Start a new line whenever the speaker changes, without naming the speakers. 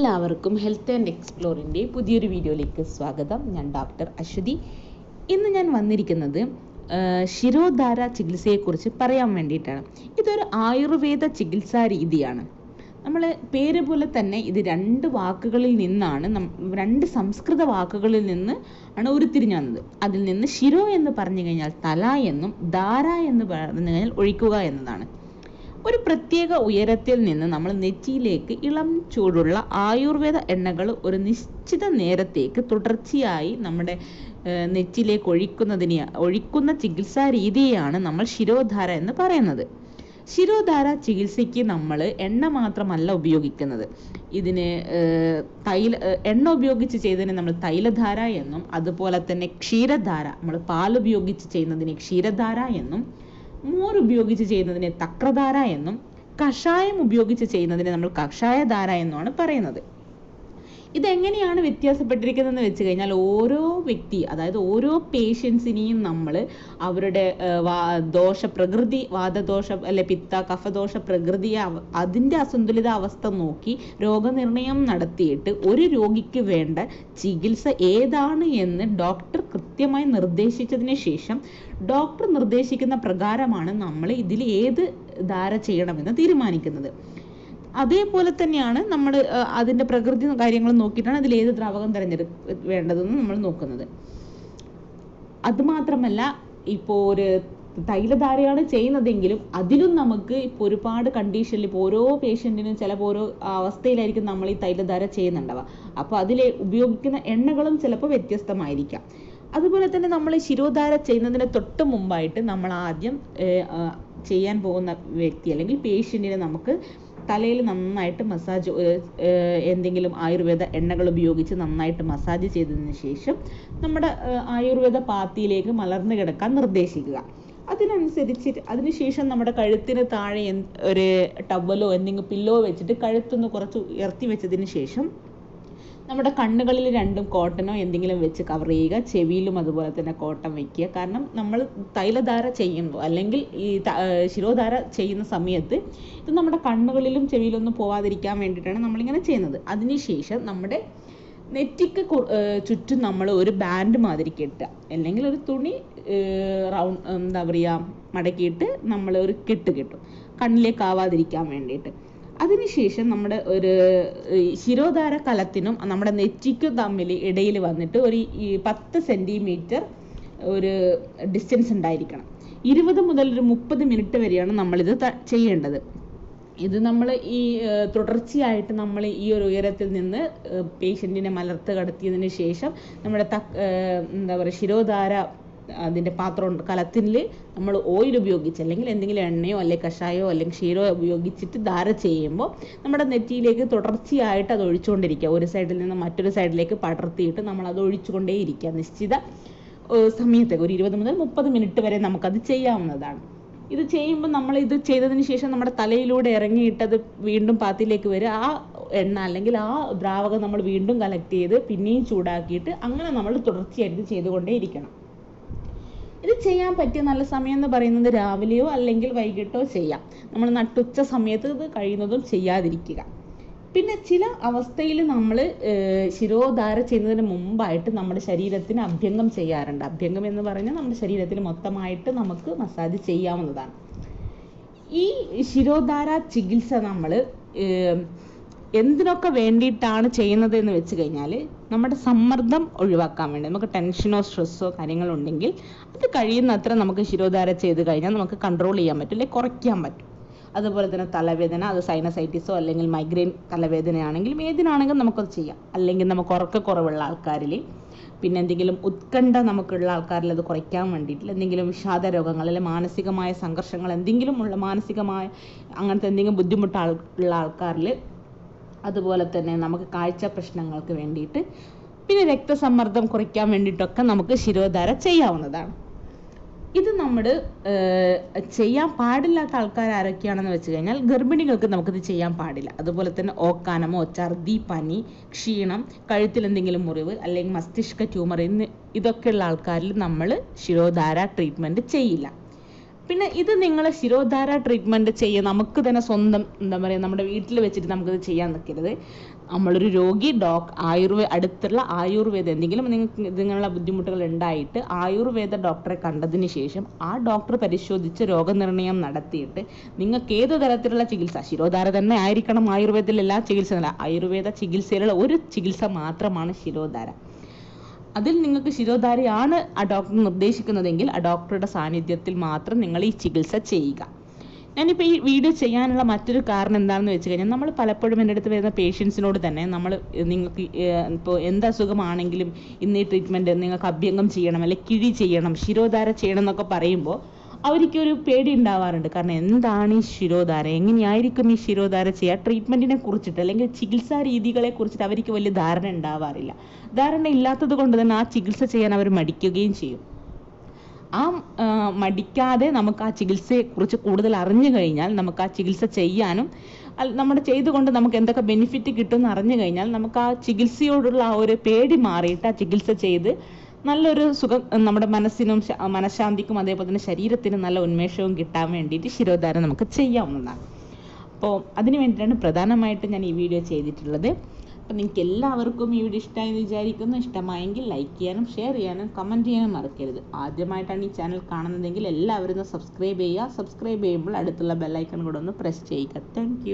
എല്ലാവർക്കും health and എക്സ്പ്ലോറിന്റെ പുതിയൊരു വീഡിയോയിലേക്ക് സ്വാഗതം. ഞാൻ ഡോക്ടർ അശ്വതി. ഇന്ന് ഞാൻ വന്നിരിക്കുന്നത് ശിരോധാര ചികിത്സയെക്കുറിച്ച് പറയാൻ വേണ്ടിയിട്ടാണ്. ഇതൊരു ആയുർവേദ ചികിത്സാ രീതിയാണ്. നമ്മൾ പേര് പോലെ തന്നെ ഇത് രണ്ട് വാക്കുകളിൽ നിന്നാണ് രണ്ട് സംസ്കൃത വാക്കുകളിൽ നിന്ന് ആണ് ഉരുത്തിരിഞ്ഞു വന്നത്. അതിൽ നിന്ന് ശിരോ എന്ന് പറഞ്ഞു കഴിഞ്ഞാൽ തല എന്നും ധാര എന്ന് പറഞ്ഞു കഴിഞ്ഞാൽ ഒഴിക്കുക എന്നതാണ്. ഒരു പ്രത്യേക ഉയരത്തിൽ നിന്ന് നമ്മൾ നെറ്റിയിലേക്ക് ഇളം ചൂടുള്ള ആയുർവേദ എണ്ണകൾ ഒരു നിശ്ചിത നേരത്തേക്ക് തുടർച്ചയായി നമ്മുടെ നെറ്റിയിലേക്ക് ഒഴിക്കുന്നതിനെ ഒഴിക്കുന്ന ചികിത്സാ രീതിയാണ് നമ്മൾ ശിരോധാര എന്ന് പറയുന്നത്. ശിരോധാര ചികിത്സയ്ക്ക് നമ്മൾ എണ്ണ മാത്രമല്ല ഉപയോഗിക്കുന്നത്. ഇതിന് തൈല എണ്ണ ഉപയോഗിച്ച് ചെയ്തതിന് നമ്മൾ തൈലധാര എന്നും അതുപോലെ തന്നെ ക്ഷീരധാര നമ്മൾ പാൽ ഉപയോഗിച്ച് ചെയ്യുന്നതിന് ക്ഷീരധാര എന്നും മോർ ഉപയോഗിച്ച് ചെയ്യുന്നതിനെ തക്രധാര എന്നും കഷായം ഉപയോഗിച്ച് ചെയ്യുന്നതിനെ നമ്മൾ കഷായധാര എന്നുമാണ് പറയുന്നത്. ഇതെങ്ങനെയാണ് വ്യത്യാസപ്പെട്ടിരിക്കുന്നതെന്ന് വെച്ച് കഴിഞ്ഞാൽ ഓരോ വ്യക്തി അതായത് ഓരോ പേഷ്യൻസിനെയും നമ്മൾ അവരുടെ ദോഷ പ്രകൃതി വാദദോഷ അല്ലെ പിത്ത കഫദോഷ പ്രകൃതി അവ- അതിന്റെ അസന്തുലിത അവസ്ഥ നോക്കി രോഗനിർണയം നടത്തിയിട്ട് ഒരു രോഗിക്ക് വേണ്ട ചികിത്സ ഏതാണ് എന്ന് ഡോക്ടർ കൃത്യമായി നിർദ്ദേശിച്ചതിന് ശേഷം ഡോക്ടർ നിർദ്ദേശിക്കുന്ന പ്രകാരമാണ് നമ്മൾ ഇതിൽ ഏത് ധാര ചെയ്യണമെന്ന് തീരുമാനിക്കുന്നത്. അതേപോലെ തന്നെയാണ് നമ്മൾ അതിന്റെ പ്രകൃതി കാര്യങ്ങൾ നോക്കിയിട്ടാണ് അതിൽ ഏത് ദ്രാവകം തിരഞ്ഞെടുക്ക വേണ്ടതെന്ന് നമ്മൾ നോക്കുന്നത്. അതുമാത്രമല്ല ഇപ്പോൾ ഒരു തൈലധാരയാണ് ചെയ്യുന്നതെങ്കിലും അതിലും നമുക്ക് ഇപ്പോൾ ഒരുപാട് കണ്ടീഷനിൽ ഇപ്പോൾ ഓരോ പേഷ്യന്റിനും ചിലപ്പോൾ ഓരോ അവസ്ഥയിലായിരിക്കും നമ്മൾ ഈ തൈലധാര ചെയ്യുന്നുണ്ടാവുക. അപ്പോൾ അതിൽ ഉപയോഗിക്കുന്ന എണ്ണകളും ചിലപ്പോൾ വ്യത്യസ്തമായിരിക്കാം. അതുപോലെ തന്നെ നമ്മൾ ശിരോധാര ചെയ്യുന്നതിന് തൊട്ട് മുമ്പായിട്ട് നമ്മൾ ആദ്യം ചെയ്യാൻ പോകുന്ന വ്യക്തി അല്ലെങ്കിൽ പേഷ്യന്റിനെ നമുക്ക് തലയിൽ നന്നായിട്ട് മസാജ് എന്തെങ്കിലും ആയുർവേദ എണ്ണകൾ ഉപയോഗിച്ച് നന്നായിട്ട് മസാജ് ചെയ്തതിന് ശേഷം നമ്മുടെ ആയുർവേദ പാത്തിയിലേക്ക് മലർന്നു കിടക്കാൻ നിർദ്ദേശിക്കുക. അതിനനുസരിച്ച് അതിനുശേഷം നമ്മുടെ കഴുത്തിന് താഴെ ഒരു ടവലോ എന്തെങ്കിലും പില്ലോ വെച്ചിട്ട് കഴുത്തൊന്ന് കുറച്ച് ഉയർത്തി വെച്ചതിന് ശേഷം നമ്മുടെ കണ്ണുകളിൽ രണ്ടും കോട്ടനോ എന്തെങ്കിലും വെച്ച് കവർ ചെയ്യുക ചെവിയിലും അതുപോലെ തന്നെ കോട്ടൺ വെക്കുക. കാരണം നമ്മൾ തൈലധാര ചെയ്യുമ്പോൾ അല്ലെങ്കിൽ ഈ ശിരോധാര ചെയ്യുന്ന സമയത്ത് ഇത് നമ്മുടെ കണ്ണുകളിലും ചെവിയിലൊന്നും പോവാതിരിക്കാൻ വേണ്ടിയിട്ടാണ് നമ്മളിങ്ങനെ ചെയ്യുന്നത്. അതിനുശേഷം നമ്മുടെ നെറ്റിക്ക് ചുറ്റും നമ്മൾ ഒരു ബാൻഡ് മാതിരി കെട്ടുക. അല്ലെങ്കിൽ ഒരു തുണി റൗണ്ട് എന്താ പറയുക മടക്കിയിട്ട് നമ്മൾ ഒരു കെട്ട് കെട്ടും. കണ്ണിലേക്ക് ആവാതിരിക്കാൻ വേണ്ടിയിട്ട്. അതിനുശേഷം നമ്മുടെ ഒരു ശിരോധാര കലത്തിനും നമ്മുടെ നെറ്റിക്കും തമ്മിൽ ഇടയിൽ വന്നിട്ട് ഒരു പത്ത് സെന്റിമീറ്റർ ഒരു ഡിസ്റ്റൻസ് ഉണ്ടായിരിക്കണം. ഇരുപത് മുതൽ ഒരു മുപ്പത് മിനിറ്റ് വരെയാണ് നമ്മളിത് ചെയ്യേണ്ടത്. ഇത് നമ്മൾ ഈ തുടർച്ചയായിട്ട് നമ്മൾ ഈ ഒരു ഉയരത്തിൽ നിന്ന് പേഷ്യന്റിനെ മലർത്ത് കടത്തിയതിന് ശേഷം നമ്മുടെ എന്താ പറയുക ശിരോധാര അതിന്റെ പാത്രം കലത്തിൽ നമ്മൾ ഓയിൽ ഉപയോഗിച്ച് അല്ലെങ്കിൽ എന്തെങ്കിലും എണ്ണയോ അല്ലെങ്കിൽ കഷായോ അല്ലെങ്കിൽ ക്ഷീരോ ഉപയോഗിച്ചിട്ട് ധാര ചെയ്യുമ്പോൾ നമ്മുടെ നെറ്റിയിലേക്ക് തുടർച്ചയായിട്ട് അത് ഒഴിച്ചുകൊണ്ടിരിക്കുക. ഒരു സൈഡിൽ നിന്ന് മറ്റൊരു സൈഡിലേക്ക് പടർത്തിയിട്ട് നമ്മൾ അത് ഒഴിച്ചുകൊണ്ടേയിരിക്കുക നിശ്ചിത സമയത്തേക്ക് ഒരു ഇരുപത് മുതൽ മുപ്പത് മിനിറ്റ് വരെ നമുക്കത് ചെയ്യാവുന്നതാണ്. ഇത് ചെയ്യുമ്പോൾ നമ്മൾ ഇത് ചെയ്തതിന് ശേഷം നമ്മുടെ തലയിലൂടെ ഇറങ്ങിയിട്ട് അത് വീണ്ടും പാത്തിലേക്ക് വരിക. ആ എണ്ണ അല്ലെങ്കിൽ ആ ദ്രാവകം നമ്മൾ വീണ്ടും കളക്ട് ചെയ്ത് പിന്നെയും ചൂടാക്കിയിട്ട് അങ്ങനെ നമ്മൾ തുടർച്ചയായിട്ട് ചെയ്തുകൊണ്ടേ ഇരിക്കണം. ഇത് ചെയ്യാൻ പറ്റിയ നല്ല സമയം എന്ന് പറയുന്നത് രാവിലെയോ അല്ലെങ്കിൽ വൈകിട്ടോ ചെയ്യാം. നമ്മൾ നട്ടുച്ച സമയത്ത് ഇത് കഴിയുന്നതും ചെയ്യാതിരിക്കുക. പിന്നെ ചില അവസ്ഥയിൽ നമ്മൾ ശിരോധാര ചെയ്യുന്നതിന് മുമ്പായിട്ട് നമ്മുടെ ശരീരത്തിന് അഭ്യംഗം ചെയ്യാറുണ്ട്. അഭ്യംഗം എന്ന് പറഞ്ഞാൽ നമ്മുടെ ശരീരത്തിൽ മൊത്തമായിട്ട് നമുക്ക് മസാജ് ചെയ്യാവുന്നതാണ്. ഈ ശിരോധാര ചികിത്സ നമ്മൾ എന്തിനൊക്കെ വേണ്ടിയിട്ടാണ് ചെയ്യുന്നത് എന്ന് വെച്ച് കഴിഞ്ഞാൽ നമ്മുടെ സമ്മർദ്ദം ഒഴിവാക്കാൻ വേണ്ടി നമുക്ക് ടെൻഷനോ സ്ട്രെസ്സോ കാര്യങ്ങളോ ഉണ്ടെങ്കിൽ അത് കഴിയുന്നത്ര നമുക്ക് ശിരോധാര ചെയ്ത് കഴിഞ്ഞാൽ നമുക്ക് കൺട്രോൾ ചെയ്യാൻ പറ്റും അല്ലെങ്കിൽ കുറയ്ക്കാൻ പറ്റും. അതുപോലെ തന്നെ തലവേദന അത് സൈനസൈറ്റിസോ അല്ലെങ്കിൽ മൈഗ്രെയിൻ തലവേദനയാണെങ്കിലും ഏതിനാണെങ്കിലും നമുക്കത് ചെയ്യാം. അല്ലെങ്കിൽ നമുക്ക് ഉറക്കക്കുറവുള്ള ആൾക്കാരിൽ പിന്നെ എന്തെങ്കിലും ഉത്കണ്ഠ നമുക്കുള്ള ആൾക്കാരിൽ അത് കുറയ്ക്കാൻ വേണ്ടിയിട്ട് എന്തെങ്കിലും വിഷാദ രോഗങ്ങൾ അല്ലെങ്കിൽ മാനസികമായ സംഘർഷങ്ങൾ എന്തെങ്കിലും ഉള്ള മാനസികമായ അങ്ങനത്തെ എന്തെങ്കിലും ബുദ്ധിമുട്ട് ഉള്ള ആൾക്കാരിൽ അതുപോലെ തന്നെ നമുക്ക് കാഴ്ച പ്രശ്നങ്ങൾക്ക് വേണ്ടിയിട്ട് പിന്നെ രക്തസമ്മർദ്ദം കുറയ്ക്കാൻ വേണ്ടിയിട്ടൊക്കെ നമുക്ക് ശിരോധാര ചെയ്യാവുന്നതാണ്. ഇത് നമ്മൾ ചെയ്യാൻ പാടില്ലാത്ത ആൾക്കാർ ആരൊക്കെയാണെന്ന് വെച്ച് കഴിഞ്ഞാൽ ഗർഭിണികൾക്ക് നമുക്കിത് ചെയ്യാൻ പാടില്ല. അതുപോലെ തന്നെ ഓക്കാനമോ ഛർദി പനി ക്ഷീണം കഴുത്തിൽ എന്തെങ്കിലും മുറിവ് അല്ലെങ്കിൽ മസ്തിഷ്ക ട്യൂമർ എന്ന് ഇതൊക്കെയുള്ള ആൾക്കാരിൽ നമ്മൾ ശിരോധാര ട്രീറ്റ്മെന്റ് ചെയ്യില്ല. പിന്നെ ഇത് നിങ്ങൾ ശിരോധാര ട്രീറ്റ്മെന്റ് ചെയ്യുക നമുക്ക് തന്നെ സ്വന്തം എന്താ പറയുക നമ്മുടെ വീട്ടിൽ വെച്ചിട്ട് നമുക്കിത് ചെയ്യാൻ നിൽക്കരുത്. നമ്മളൊരു രോഗി ഡോക് ആയുർവേ അടുത്തുള്ള ആയുർവേദ എന്തെങ്കിലും നിങ്ങൾക്ക് ഇതിങ്ങനെയുള്ള ബുദ്ധിമുട്ടുകൾ ഉണ്ടായിട്ട് ആയുർവേദ ഡോക്ടറെ കണ്ടതിന് ശേഷം ആ ഡോക്ടർ പരിശോധിച്ച് രോഗനിർണയം നടത്തിയിട്ട് നിങ്ങൾക്ക് ഏത് തരത്തിലുള്ള ചികിത്സ ശിരോധാര തന്നെ ആയിരിക്കണം ആയുർവേദത്തിലെല്ലാ ചികിത്സ ആയുർവേദ ചികിത്സയിലുള്ള ഒരു ചികിത്സ മാത്രമാണ് ശിരോധാര. അതിൽ നിങ്ങൾക്ക് ശിരോധാരയാണ് ആ ഡോക്ടർ നിർദ്ദേശിക്കുന്നതെങ്കിൽ ആ ഡോക്ടറുടെ സാന്നിധ്യത്തിൽ മാത്രം നിങ്ങൾ ഈ ചികിത്സ ചെയ്യുക. ഞാനിപ്പോൾ ഈ വീഡിയോ ചെയ്യാനുള്ള മറ്റൊരു കാരണം എന്താണെന്ന് വെച്ച് കഴിഞ്ഞാൽ നമ്മൾ പലപ്പോഴും എന്റെ അടുത്ത് വരുന്ന പേഷ്യൻസിനോട് തന്നെ നമ്മൾ നിങ്ങൾക്ക് ഇപ്പോൾ എന്ത് അസുഖമാണെങ്കിലും ഇന്ന് ഈ ട്രീറ്റ്മെന്റ് നിങ്ങൾക്ക് അഭ്യംഗം ചെയ്യണം അല്ലെങ്കിൽ കിഴി ചെയ്യണം ശിരോധാര ചെയ്യണം എന്നൊക്കെ പറയുമ്പോൾ അവർക്കൊരു പേടി ഉണ്ടാവാറുണ്ട്. കാരണം എന്താണ് ഈ ശിരോധാര? എങ്ങനെയായിരിക്കും ഈ ശിരോധാര ചെയ്യുക? ട്രീറ്റ്മെന്റിനെ കുറിച്ചിട്ട് അല്ലെങ്കിൽ ചികിത്സാ രീതികളെ കുറിച്ചിട്ട് അവർക്ക് വലിയ ധാരണ ഉണ്ടാവാറില്ല. ധാരണ ഇല്ലാത്തത് കൊണ്ട് തന്നെ ആ ചികിത്സ ചെയ്യാൻ അവർ മടിക്കുകയും ചെയ്യും. ആ മടിക്കാതെ നമുക്ക് ആ ചികിത്സയെ കുറിച്ച് കൂടുതൽ അറിഞ്ഞു കഴിഞ്ഞാൽ നമുക്ക് ആ ചികിത്സ ചെയ്യാനും നമ്മുടെ ചെയ്തുകൊണ്ട് നമുക്ക് എന്തൊക്കെ ബെനിഫിറ്റ് കിട്ടുമെന്ന് അറിഞ്ഞു കഴിഞ്ഞാൽ നമുക്ക് ആ ചികിത്സയോടുള്ള ആ ഒരു പേടി മാറിയിട്ട് ആ ചികിത്സ ചെയ്ത് നല്ലൊരു സുഖം നമ്മുടെ മനസ്സിനും മനഃശാന്തിക്കും അതേപോലെ തന്നെ ശരീരത്തിനും നല്ല ഉന്മേഷവും കിട്ടാൻ വേണ്ടിയിട്ട് ശിരോധാരം നമുക്ക് ചെയ്യാവുന്നതാണ്. അപ്പോൾ അതിന് വേണ്ടിയിട്ടാണ് പ്രധാനമായിട്ടും ഞാൻ ഈ വീഡിയോ ചെയ്തിട്ടുള്ളത്. അപ്പം നിങ്ങൾക്ക് എല്ലാവർക്കും ഈ വീഡിയോ ഇഷ്ടമായി എന്ന് വിചാരിക്കുന്നു. ഇഷ്ടമായെങ്കിൽ ലൈക്ക് ചെയ്യാനും ഷെയർ ചെയ്യാനും കമന്റ് ചെയ്യാനും മറക്കരുത്. ആദ്യമായിട്ടാണ് ഈ ചാനൽ കാണുന്നതെങ്കിൽ എല്ലാവരും സബ്സ്ക്രൈബ് ചെയ്യുക. സബ്സ്ക്രൈബ് ചെയ്യുമ്പോൾ അടുത്തുള്ള ബെല്ലൈക്കൺ കൂടെ ഒന്ന് പ്രസ് ചെയ്യുക. താങ്ക്